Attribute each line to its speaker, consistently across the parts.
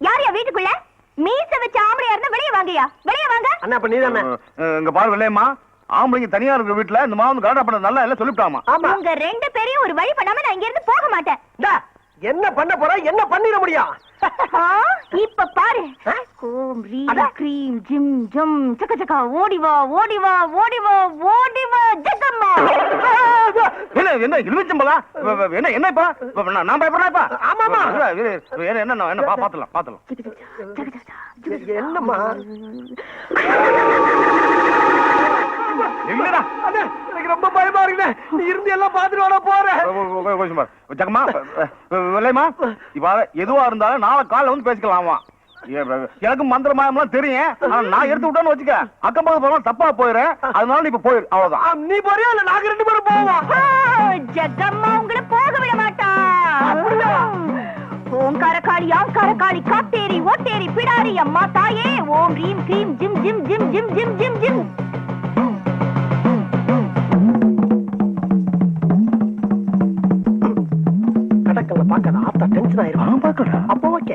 Speaker 1: யார் யா வீட்டுக்குள்ள? மீச வச்ச ஆம்பளையா இருந்தா வெளிய வாங்கயா வெளிய வாங்க.
Speaker 2: அண்ணா அப்ப நீதானே?
Speaker 3: இங்க பாரு வெள்ளையம்மா. ஆம்பளைங்க தனியா இருக்கிற வீட்டுல இந்த மாவு கரெக்டா பண்ண நல்லா எல்லாம் சொல்லிவிட்டாமா.
Speaker 2: ஆமா
Speaker 1: உங்க ரெண்டு பேரையும் ஒரு வழி பண்ணாம நான் இங்க இருந்து போக மாட்டேன்.
Speaker 2: இந்தா, என்ன பண்ண போற? என்ன பண்ணிட முடியும்?
Speaker 1: இப்ப பாரு. ரீம்
Speaker 2: அட.
Speaker 1: கிரீம் ஜிம் ஜம் சக்க சக்கா ஓடி வா ஓடி வா ஓடி வா ஓடி வா ஜெகம்மா
Speaker 3: என்ன என்ன எலுமிச்சம்பளா என்ன என்ன இப்ப? நான் பயப்படுறேன் இப்ப?
Speaker 2: ஆமாமா.
Speaker 3: இரு, இரு, என்ன என்ன என்ன பாத்துலாம் பாத்துலாம்
Speaker 2: என்னம்மா? அண்ணே, எனக்கு ரொம்ப பயமா இருக்குண்ணே. நீ இருந்து எல்லாம் பாத்துட்டு வாடா போற.
Speaker 3: ஜக்கமா வெள்ளையம்மா இப்ப எதுவா இருந்தாலும் நாளை காலைல வந்து பேசிக்கலாமா எனக்கு மந்திர மாயம்லாம் தெரியும். ஆனா நான் எடுத்து விட்டேன்னு வச்சுக்க அக்கம் பக்கம் போகலாம் தப்பா போயிடுறேன் அதனால நீ இப்ப போயிரு அவ்வளவுதான்.
Speaker 2: நீ போறியா? இல்ல நாங்க ரெண்டு பேரும் போவோம்?
Speaker 1: ஆ, ஜெகம்மா உங்களை போக விட மாட்டா. ஓம் கரகாளி ஆம் கரகாளி காத்தேரி ஓட்டேரி பிடாரி அம்மா தாயே. ஓம் ரீம் கிரீம் ஜிம் ஜிம் ஜிம் ஜிம் ஜிம் ஜிம் ஜிம்.
Speaker 2: ஆயிரும்
Speaker 3: பாக்கடா
Speaker 2: அப்போ ஓகே.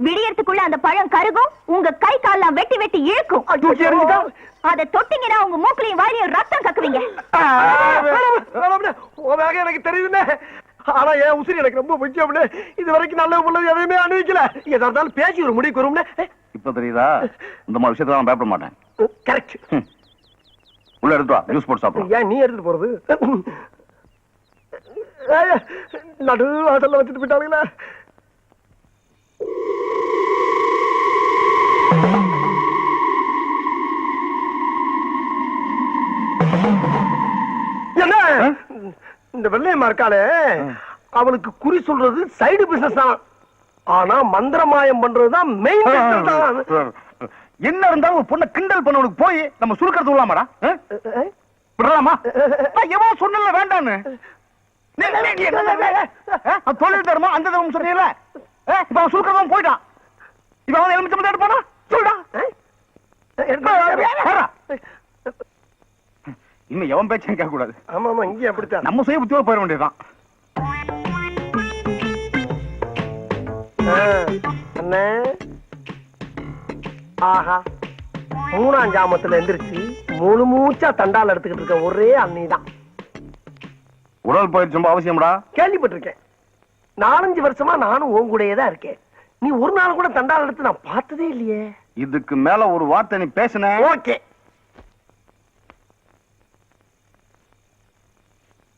Speaker 1: விடியறதுக்குள்ள அந்த பழம் கருகும் உங்க கை கால்லாம் வெட்டி வெட்டி இழுக்கும்? அத தொட்டிங்கன்னா உங்க மூக்குலையும் வாயிலையும் ரத்தம் கக்குவீங்க.
Speaker 2: எனக்கு தெரியுதுண்ணே. ஆனா என் உசிரி எனக்கு ரொம்ப முக்கியம்னு இது வரைக்கும் நல்ல உள்ளது எதையுமே அனுபவிக்கல. எதா இருந்தாலும் பேசி ஒரு முடிவுக்கு வரும்னே
Speaker 3: இப்ப தெரியுதா? இந்த மாதிரி விஷயத்துல நான் பயப்பட மாட்டேன்.
Speaker 2: கரெக்ட்.
Speaker 3: உள்ள எடுத்து வா ஜூஸ் போட்டு சாப்பிடலாம்
Speaker 2: ஏன் நீ எடுத்துட்டு போறது? நடு வாசல்ல வச்சுட்டு போயிட்டாங்களே என்ன? இந்த வெள்ளையம்மா இருக்காளே அவளுக்கு குறி சொல்றது சைடு பிசினஸ் தான். ஆனா மந்திரமாயம் பண்றதுதான் மெயின் தான்
Speaker 3: என்ன இருந்தாலும் ஒரு பொண்ணை கிண்டல் பண்ணவனுக்கு போய் நம்ம சுருக்கிறது விடலாமாடா? விடலாமா? எவன் சொன்னல வேண்டான்னு தொழில் தர்மம் அந்த தர்மம் சொன்னீங்கல்ல? இப்ப அவன் சுருக்கிறதும் போயிட்டான் இப்ப அவன் எலுமிச்சம் எடுப்பானா சொல்டா. போடா. இன்னும் எவன் பேச்சையும் கேட்க கூடாது
Speaker 2: ஆமா ஆமா இங்கே அப்படித்தான்.
Speaker 3: நம்ம சுய புத்தியோட போயிட வேண்டியதுதான்.
Speaker 2: அண்ணே. ஆஹா. மூணாம் ஜாமத்துல எந்திரிச்சு முழு மூச்சா தண்டால் எடுத்துக்கிட்டு இருக்க ஒரே அண்ணி தான்
Speaker 3: உடல் பயிற்சி ரொம்ப அவசியம்டா.
Speaker 2: கேள்விப்பட்டிருக்கேன். நாலஞ்சு வருஷமா நானும் உன் கூடயே தான் இருக்கேன். நீ ஒரு நாள் கூட தண்டால் எடுத்து நான் பார்த்ததே இல்லையே.
Speaker 3: இதுக்கு மேல ஒரு வார்த்தை நீ பேசுன.
Speaker 2: ஓகே
Speaker 3: அப்பாடா. அதுவே இல்லை.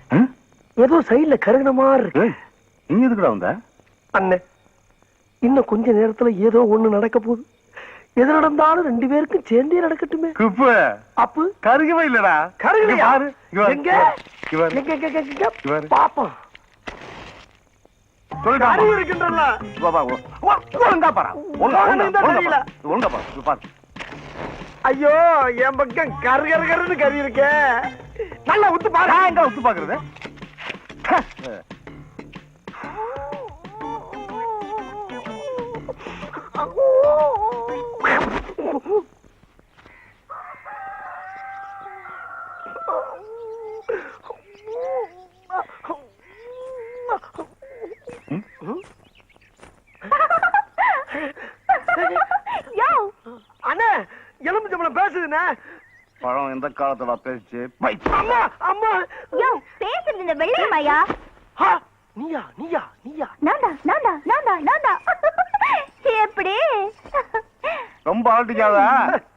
Speaker 2: ஏதோ சைடுல கருகின மாதிரி இருக்கு.
Speaker 3: நீ எதுக்குடா வந்த?
Speaker 2: அண்ணே இன்னும் கொஞ்ச நேரத்துல ஏதோ ஒண்ணு நடக்க போகுது. எது நடந்தாலும் ரெண்டு பேருக்கும் சேர்ந்தே நடக்கட்டுமே.
Speaker 3: குப்பு.
Speaker 2: அப்பு.
Speaker 3: கருகவே இல்லடா. இங்க பாரு.
Speaker 2: எங்க? எங்க, எங்க, எங்க,
Speaker 3: சொல்லிட்டா
Speaker 2: அறிவு இருக்கின்றல்ல.
Speaker 3: வா, வா, ஒழுங்கா பாரு. ஒழுங்கா பாரு. பாரு.
Speaker 2: ஐயோ என் பக்கம் கரு கரு கருன்னு கறி இருக்கே. நல்லா உத்து பாரு.
Speaker 3: எங்க ஒத்து பாக்குறது?
Speaker 2: அண்ணே எலும்பு சம்பளம் பேசுதுண்ணே
Speaker 3: பழம் எந்த காலத்துல பேச்சு பை.
Speaker 2: அம்மா அம்மா
Speaker 1: இந்த வெள்ளையம்மாயா
Speaker 2: ஆ, நீயா நீயா நீயா.
Speaker 1: நான்டா நான்டா நான்டா நான்டா எப்படி?
Speaker 3: ரொம்ப அழட்டிக்காத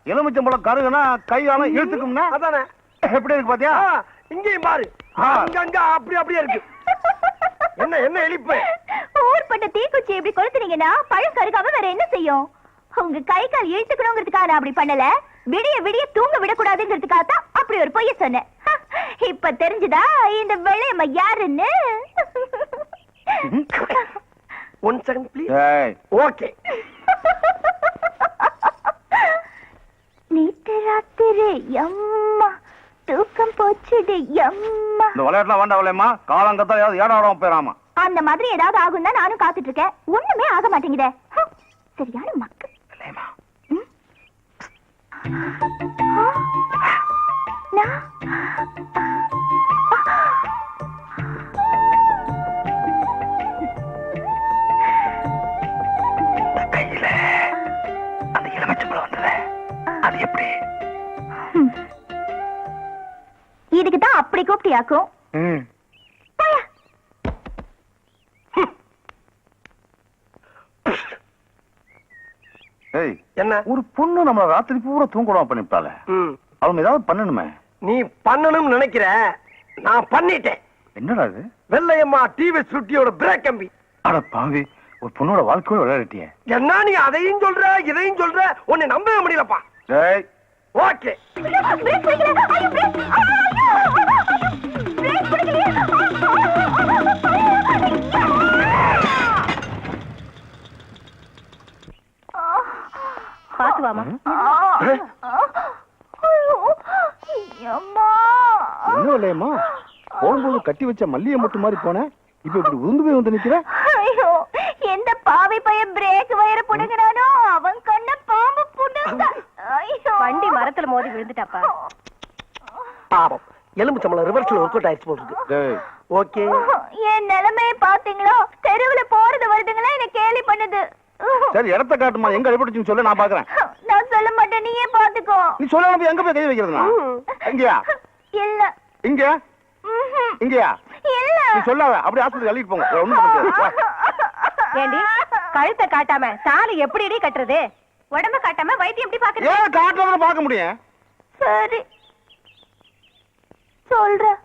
Speaker 3: எலுமிச்சம்பழம் கருகுனா கையால இழுத்துக்கும்னா?
Speaker 2: அதானே.
Speaker 3: எப்படி இருக்கு பாத்தியா?
Speaker 2: இங்கேயும் பாரு.
Speaker 3: ஆ.
Speaker 2: அங்கங்க அப்படி அப்படியே இருக்கு. என்ன என்ன எலிப்பு
Speaker 1: ஊர்பட்ட தீக்குச்சி இப்படி கொளுத்துனீங்கன்னா பழம் கருகாம வேற என்ன செய்யும்? உங்க கை கால் இழுத்துக்கணுங்கிறதுக்காக நான் அப்படி பண்ணல. விடிய விடிய தூங்க விடக்கூடாதுங்கிறதுக்காக தான் அப்படி ஒரு பொய்ய சொன்னேன். இப்ப தெரிஞ்சுதா இந்த வெள்ளையம்மா யாருன்னு?
Speaker 2: ஒன் செகண்ட் ப்ளீஸ்
Speaker 3: ஏய்.
Speaker 2: ஓகே
Speaker 1: நேற்று ராத்திரி எம்மா தூக்கம் போச்சுடு எம்மா.
Speaker 3: இந்த விளையாட்டுலாம் வேண்டாம் விளையம்மா. காலங்கத்தான் ஏதாவது ஏடா ஆடாம போயிடாமா
Speaker 1: அந்த மாதிரி ஏதாவது ஆகும் தான் நானும் காத்துட்டு இருக்கேன் ஒண்ணுமே ஆக மாட்டேங்குதே. சரியான மக்கு?
Speaker 3: விளையம்மா.
Speaker 1: ம்? ஆ, நான்?
Speaker 3: கையில அந்த எலுமிச்சம்பழம் வந்தது. அது எப்படி?
Speaker 1: இதுக்கு தான் அப்படி கூப்பிட்டியாக்கும். போயா.
Speaker 3: ஏய்
Speaker 2: என்ன?
Speaker 3: ஒரு பொண்ணு நம்மள ராத்திரி பூரா தூங்கடாம பண்ணிவிட்டாளே.
Speaker 2: ம்.
Speaker 3: அவங்க ஏதாவது பண்ணணுமே.
Speaker 2: நீ பண்ணணும்னு நினைக்கிற? நான் பண்ணிட்டேன்.
Speaker 3: என்னடா இது?
Speaker 2: வெள்ளையம்மா டிவி சுட்டியோட பிரேக் கம்பி.
Speaker 3: அட பாவி ஒரு பொண்ணோட வாழ்க்கையோட விளையாடிட்டியே.
Speaker 2: என்ன நீ அதையும் சொல்ற இதையும் சொல்ற? உன்னை நம்பவே முடியலப்பா.
Speaker 3: டேய்.
Speaker 2: ஓகே.
Speaker 1: பிரேக் பிடிக்கல. ஐயோ, பிரேக். ஆ, ஐயோ. பிரேக் பிடிக்கலையே. பாத்து வாமா
Speaker 3: என்ன இல்லையம்மா? போகும்போது கட்டி வச்ச மல்லிகை மொட்டு மாதிரி போனேன் இப்ப இப்படி உருந்து போய் வந்து நிக்கிற?
Speaker 1: ஐயோ எந்த பாவை பையன் பிரேக் வயர புடுங்கினானோ அவன் கண்ண பாம்பு புடுங்க. ஐயோ.
Speaker 4: வண்டி மரத்துல மோதி விழுந்துட்டாப்பா.
Speaker 2: பாவம். எலும்பு சம்பளம் ரிவர்ஸ்ல ஒர்க் அவுட் ஆயிடுச்சு போட்டுருக்கு
Speaker 3: டேய்.
Speaker 2: ஓகே.
Speaker 1: என் நிலைமைய பாத்தீங்களா தெருவுல போறது வருதுங்களா? என்ன கேலி பண்ணுது.
Speaker 3: சரி இடத்த காட்டுமா. எங்க அடிபட்டுச்சுன்னு சொல்லு நான் பாக்குறேன்
Speaker 1: நான் மாட்டேன் நீயே பாத்துக்கோ
Speaker 3: நீ சொல்லாம போய் எங்க போய் கை வைக்கிறதுனா? எங்கயா?
Speaker 1: இல்ல.
Speaker 3: இங்க. இங்கயா?
Speaker 1: இல்ல.
Speaker 3: நீ சொல்லாத. அப்படியே ஆஸ்பத்திரி அள்ளிட்டு போங்க. ஒண்ணும் பண்ண முடியாது.
Speaker 4: ஏண்டி கழுத்தை காட்டாம தாலி எப்படி கட்டுறது? உடம்ப காட்டாம வைத்தியம் எப்படி பாக்குறது
Speaker 3: ஏன் காட்டுறதுல பார்க்க முடியும்?
Speaker 1: சரி. சொல்றேன்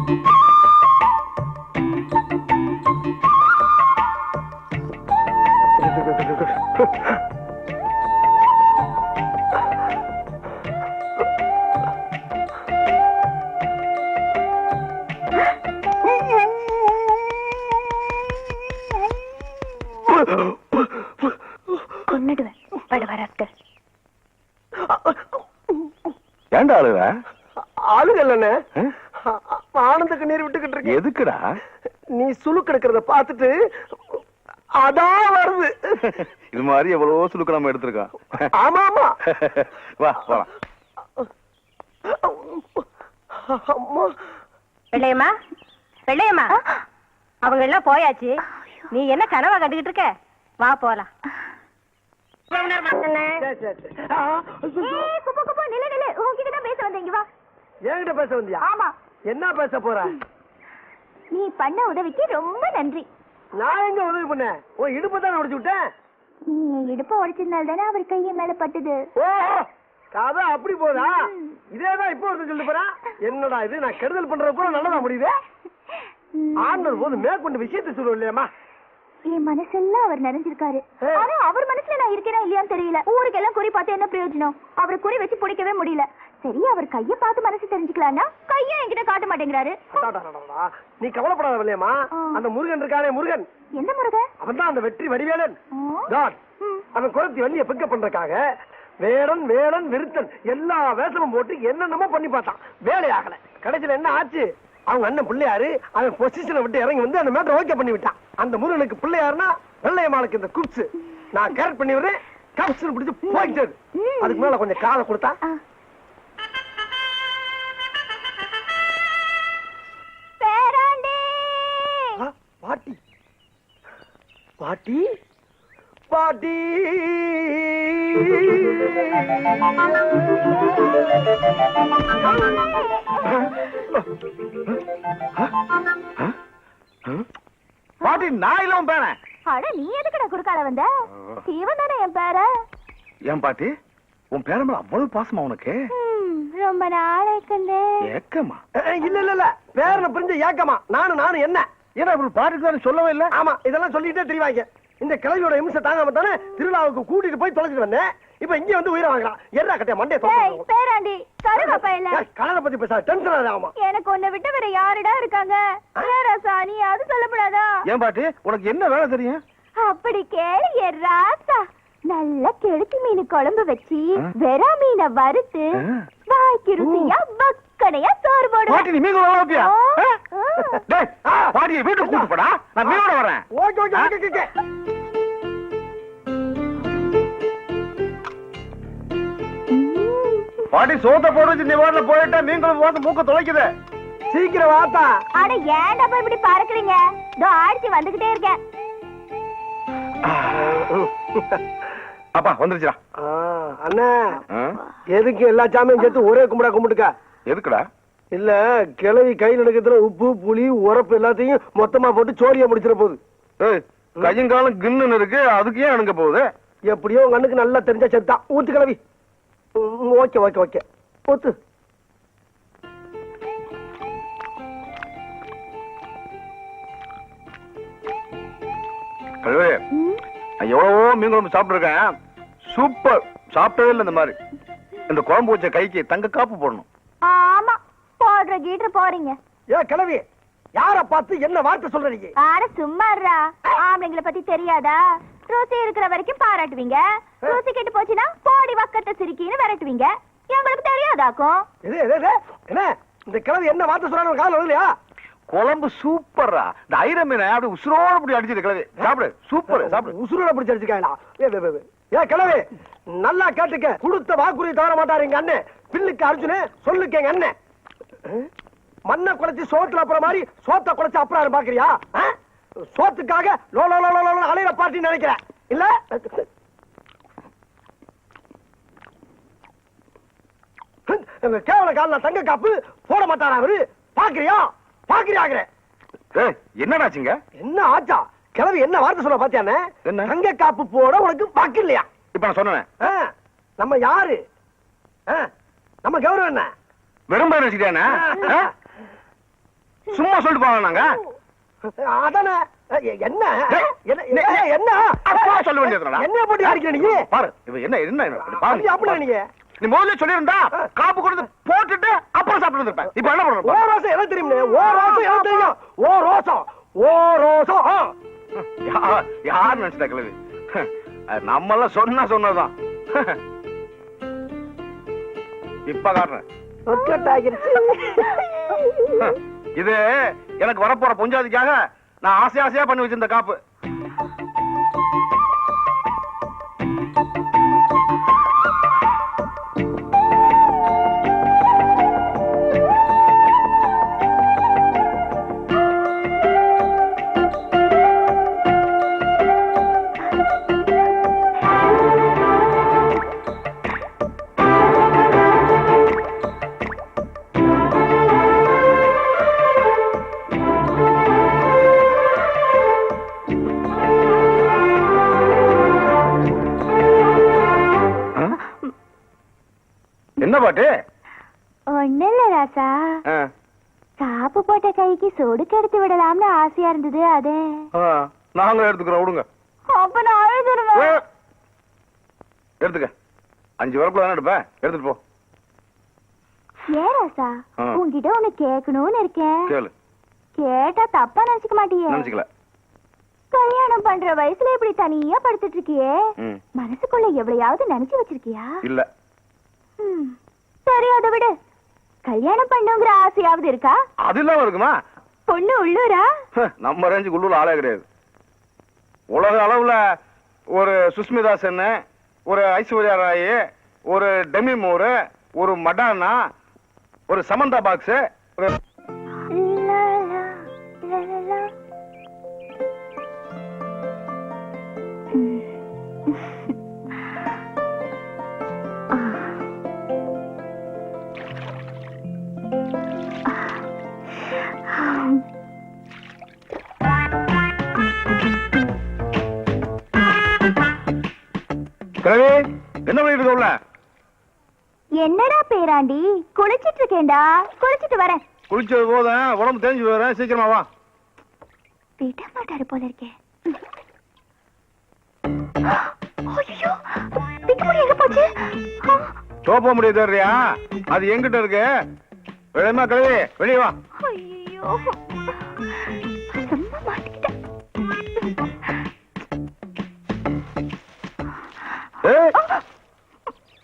Speaker 1: கொன்னுடுவேன்
Speaker 2: கண்ணீர் விட்டுக்கிட்டு இருக்கேன்.
Speaker 3: எதுக்குடா?
Speaker 2: நீ சுழுக்கு எடுக்கிறத பார்த்துட்டு அதான் வருது.
Speaker 3: இது மாதிரி எவ்வளவோ சுலுக்கு நம்ம எடுத்திருக்கோம்.
Speaker 2: ஆமா ஆமா.
Speaker 3: வா போலாம்
Speaker 2: அம்மா.
Speaker 4: வெள்ளையம்மா வெள்ளையம்மா. அவங்க எல்லாம் போயாச்சு. நீ என்ன கனவா கண்டுகிட்டு இருக்க? வா போலாம்.
Speaker 1: ஏய், குப்பு, குப்பு, நில்லு, நில்லு. உன்கிட்ட தான் பேச வந்தேன், இங்க வா.
Speaker 2: என்கிட்ட பேச வந்தியா?
Speaker 1: ஆமா.
Speaker 2: என்ன பேச போற?
Speaker 1: நீ பண்ண உதவிக்கு ரொம்ப நன்றி.
Speaker 2: நான் எங்க உதவி பண்ணேன் உன் இடுப்பு தானே உடைச்சு விட்டேன்
Speaker 1: நீ இடுப்ப உடைச்சதுனால தானே அவர் கைய மேல பட்டுது.
Speaker 2: கதை அப்படி போதா? இதேதான் இப்போ ஒருத்தர் சொல்லிட்டு போறான். என்னடா இது? நான் கெடுதல் பண்றது கூட நல்லதா முடியுது?
Speaker 1: ம்.
Speaker 2: ஆண்டவர் போது மேற்கொண்டு விஷயத்தை சொல்லுவோம் இல்லையாமா
Speaker 1: என் மனசெல்லாம் அவர் நிறைஞ்சிருக்காரு. ஆனா அவர் மனசுல நான் இருக்கேனா இல்லையான்னு தெரியல. ஊருக்கெல்லாம் குறி பார்த்து என்ன பிரயோஜனம்? அவரை குறி வச்சு பிடிக்கவே முடியல. சரி அவர் கைய பார்த்து மனசு தெரிஞ்சுக்கலாம்னா கைய என்கிட்ட காட்ட மாட்டேங்கிறாரு.
Speaker 2: நீ கவலைப்படாத இல்லையாமா
Speaker 1: ஆ.
Speaker 2: அந்த முருகன் இருக்கானே முருகன்.
Speaker 1: எந்த முருகன்?
Speaker 2: அவன் தான் அந்த வெற்றி வடிவேலன். அவன் குரத்தி வள்ளிய பிக்கப் பண்றதுக்காக வேடன் வேடன் விருத்தன் எல்லா வேஷமும் போட்டு என்னென்னமோ பண்ணி பார்த்தான். வேலையாகல கடைசியில என்ன ஆச்சு? அவங்க அண்ணன் பிள்ளையாரு அவன் பொசிஷனை விட்டு இறங்கி வந்து அந்த மேட்டர் ஓகே பண்ணி விட்டான். அந்த முருகனுக்கு பிள்ளையாருன்னா வெள்ளையம்மாளுக்கு இந்த குப்ஸ் நான் கரெக்ட் பண்ணி விடுறேன். கப்ஸ் பிடிச்சு போயிட்டது. அதுக்கு மேல கொஞ்சம் காதை கொடுத்தா பாட்டி? பாட்டி. பாட்டி
Speaker 3: நான் இல்லாம பேனேன்
Speaker 1: அட நீ எதுக்குடா குறுக்கால வந்த? இவன் தானே என் பேர?
Speaker 3: ஏன் பாட்டி? உன் பேரம்பல அவ்வளவு பாசமா உனக்கு?
Speaker 1: ரொம்ப நாளைக்குந்தே
Speaker 3: ஏக்கமா.
Speaker 2: இல்ல இல்ல இல்ல. பேரனை பிரிஞ்ச ஏக்கமா? நானும் நானும் என்ன?
Speaker 3: ஏன்னா இவ்வளவு பாட்டுக்கு சொல்லவே இல்ல.
Speaker 2: ஆமா இதெல்லாம் சொல்லிட்டே தெரிவாங்க. இந்த கிழவியோட இம்சை தாங்காம தானே திருவிழாவுக்கு கூட்டிட்டு போய் தொலைச்சிட்டு வந்தேன். இப்ப இங்க வந்து உயிரை வாங்கலாம் என்ன கட்டிய மண்டே
Speaker 1: பேராண்டி கருவாப்பா இல்ல.
Speaker 2: கலரை பத்தி பேச டென்ஷன் ஆகாமா
Speaker 1: எனக்கு உன்னை விட்டு வேற யாருடா இருக்காங்க? நீ அது சொல்லக்கூடாதா?
Speaker 3: ஏன் பாட்டி உனக்கு என்ன வேலை தெரியும்?
Speaker 1: அப்படி கேளு என் ராசா. நல்ல கெளுத்தி மீன் குழம்பு வச்சு? வெறா மீனை வறுத்து. வாய்க்கு ருசியா வக்கனையா சோறு
Speaker 3: பாட்டி
Speaker 1: போடுவேன்
Speaker 3: பாட்டியை வீட்டுக்கு கூட்டு போடா. நான் மீனோட வரேன்
Speaker 2: ஓகே ஓகே ஓகே ஓகே
Speaker 3: பாட்டி சோத்த போட்டு வச்சு நீ வாட்டில போயிட்டா மீன்களும் போட்டு மூக்க தொலைக்குது.
Speaker 2: சீக்கிரம் வாத்தா
Speaker 1: அட ஏன்டா போய் இப்படி பறக்குறீங்க? இதோ ஆடிச்சு வந்துகிட்டே இருக்கேன்.
Speaker 3: அப்பா வந்துருச்சுடா.
Speaker 2: அண்ணா? எதுக்கு எல்லா சாமியும் சேர்த்து ஒரே கும்பிடா கும்பிட்டுக்க?
Speaker 3: எதுக்குடா?
Speaker 2: இல்ல கிழவி கை நடக்கிறதுல உப்பு புளி உரப்பு எல்லாத்தையும் மொத்தமா போட்டு சோரியா முடிச்சிட போகுது.
Speaker 3: கையும் காலம் கின்னு இருக்கு அதுக்கு ஏன் அணுங்க போகுது.
Speaker 2: எப்படியோ உங்க அண்ணுக்கு நல்லா தெரிஞ்ச செத்தான் ஊத்து கிழவி ம், ஓகே ஓகே ஓகே. ஊத்து.
Speaker 3: கழுவே எவ்வளவோ மீன் குழம்பு சாப்பிட்டுருக்கேன். சூப்பர். சாப்பிட்டதே இல்லை இந்த மாதிரி. இந்த குழம்பு வச்ச கைக்கு தங்க காப்பு போடணும்.
Speaker 1: ஆமா. போடுற கீட்டர் போறீங்க.
Speaker 2: ஏ கிழவி யார பார்த்து என்ன வார்த்தை சொல்ற நீ
Speaker 1: ஆட சும்மாறா ஆம்பளைங்களை பத்தி தெரியாதா? ருசி இருக்கிற வரைக்கும் பாராட்டுவீங்க. ருசி கெட்டு போச்சுன்னா கோடி வக்கத்தை சிரிக்கின்னு விரட்டுவீங்க. எங்களுக்கு தெரியாதாக்கும்?
Speaker 2: என்ன? இந்த கிழவி என்ன வார்த்தை சொல்றாங்க காதல் இல்லையா
Speaker 3: குழம்பு சூப்பர்ரா. இந்த ஐர மீனை அப்படி உசுரோட அப்படி அடிச்சிட்டு கிளவி சாப்பிடு சூப்பர் சாப்பிடு.
Speaker 2: உசுரோட பிடிச்சு அடிச்சுக்காங்களா ஏ, கிழவி நல்லா கேட்டுக்க. கொடுத்த வாக்குறுதி தவற மாட்டாரு எங்க அண்ணன். பில்லுக்கு அர்ஜுனு சொல்லுக்க எங்க அண்ணன்? மண்ணை குலைச்சு சோத்துல அப்புறம் மாதிரி சோத்தை குலைச்சு அப்புறம் பாக்குறியா? சோத்துக்காக லோ லோ லோ லோ லோ அலையிற பார்ட்டி நினைக்கிறேன் இல்ல? கேவல கால தங்க காப்பு போட மாட்டாரா அவரு? பாக்குறியா? பாக்குறியாங்கிற
Speaker 3: என்னடாச்சுங்க
Speaker 2: என்ன ஆச்சா? கிழவி என்ன வார்த்தை சொல்ல பாத்தியானே
Speaker 3: என்ன?
Speaker 2: தங்க காப்பு போட உனக்கு வாக்கு இல்லையா?
Speaker 3: இப்ப நான் சொன்னேன்.
Speaker 2: நம்ம யாரு? நம்ம கௌரவம் என்ன?
Speaker 3: வெறும் பேர் வச்சுக்கிட்டானே சும்மா சொல்லிட்டு போவாங்க நாங்க?
Speaker 2: அதானே. என்ன? என்ன
Speaker 3: அப்பா சொல்ல வேண்டியதுடா.
Speaker 2: என்ன போட்டு அடிக்கிற நீ
Speaker 3: பாரு இவ என்ன என்ன பாரு.
Speaker 2: அப்படி நீங்க?
Speaker 3: நீ முதல்ல சொல்லியிருந்தா காப்பு கொடுத்து போட்டுட்டு அப்புறம் சாப்பிட்டு இருப்பேன் இப்ப என்ன
Speaker 2: ஓ
Speaker 3: பண்ற
Speaker 2: ரோசம் எனக்கு தெரியும் ஓ ரோசம் எனக்கு தெரியும். ஓ ரோசம் ஓ ரோசம்
Speaker 3: யார் நினைச்சிட்டா கிழவி? அது நம்ம எல்லாம் சொன்னா சொன்னதுதான். இப்ப காட்டுறேன்.
Speaker 2: ஆகிருச்சு.
Speaker 3: இது எனக்கு வரப்போற பொஞ்சாதிக்காக நான் ஆசை ஆசையா பண்ணி வச்சிருந்த காப்பு. பாட்டு
Speaker 1: ராசா.
Speaker 3: ஆ.
Speaker 1: காப்பு போட்ட கைக்கு சொடு கெடுத்து விடலாம்னு ஆசையா இருந்தது அதே.
Speaker 3: ஆ, நாங்களும் எடுத்துக்கிறோம் விடுங்க.
Speaker 1: அப்ப நான் அழுதுருவேன்.
Speaker 3: எடுத்துக்க. அஞ்சு தானே எடுப்பேன். எடுத்துட்டு போ.
Speaker 1: ஏன் ராசா. உன்கிட்ட ஒண்ணு கேட்கணும்னு இருக்கேன்.
Speaker 3: கேளு.
Speaker 1: கேட்டா தப்பா நினைச்சுக்க மாட்டியே.
Speaker 3: நினைச்சுக்கல.
Speaker 1: கல்யாணம் பண்ற வயசுல இப்படி தனியா படுத்துட்டு இருக்கியே. மனசுக்குள்ள எவ்வளையாவது நினைச்சு வச்சிருக்கியா?
Speaker 3: இல்ல.
Speaker 1: சரி அதை விடு கல்யாணம் பண்ணுங்கிற ஆசையாவது இருக்கா?
Speaker 3: அது இல்லாம இருக்குமா?
Speaker 1: பொண்ணு உள்ளூரா?
Speaker 3: நம்ம ரேஞ்சுக்கு உள்ளூர் ஆளே கிடையாது. உலக அளவுல ஒரு சுஸ்மிதா சென் ஒரு ஐஸ்வர்யா ராய் ஒரு டெமி மூரு ஒரு மடானா ஒரு சமந்தா பாக்ஸ்
Speaker 1: என்னடா பேராண்டி? குளிச்சிட்டு இருக்கேன்டா குளிச்சிட்டு வரேன்.
Speaker 3: குளிச்சது போதும். உடம்பு தெரிஞ்சு போயிடுறேன் சீக்கிரமா வா.
Speaker 1: விட மாட்டாரு போல இருக்கே. ஐயோ பிக்குமுடி எங்க போச்சு? ஆ,
Speaker 3: சோப்ப முடிய தேடுறியா? அது எங்கிட்ட இருக்கு? வெளியமா கழுவி வெளியே வா.
Speaker 1: ஐயோ. சும்மா மாட்டிக்கிட்டேன்.
Speaker 3: ஏய்,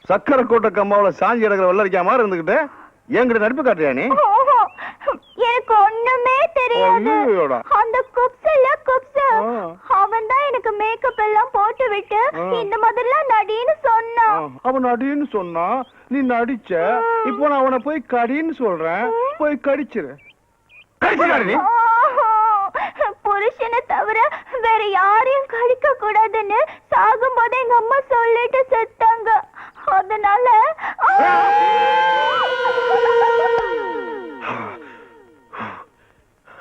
Speaker 3: சக்கரை கோட்டை கம்மாவுல சாஞ்சி கிடக்கிற வெள்ளரிக்கா மாதிரி இருந்துகிட்டு என்கிட்ட நடிப்பு காட்டுறியா நீ?
Speaker 1: ஓஹோ, எனக்கு ஒண்ணுமே தெரியாது. அந்த குப்ஸ் இல்ல குப்ஸ். அவன் தான் எனக்கு மேக்கப் எல்லாம் போட்டு விட்டு. இந்த மாதிரிலாம் நடின்னு சொன்னான்.
Speaker 3: அவன் நடின்னு சொன்னா நீ நடிச்ச இப்போ நான் அவனை போய் கடின்னு சொல்றேன். போய் கடிச்சிரு. கடிச்சிரு நீ?
Speaker 1: புருஷனை தவிர வேற யாரையும் கடிக்க கூடாதுன்னு சாகும்போது எங்க அம்மா சொல்லிட்டு செத்தாங்க. அதனால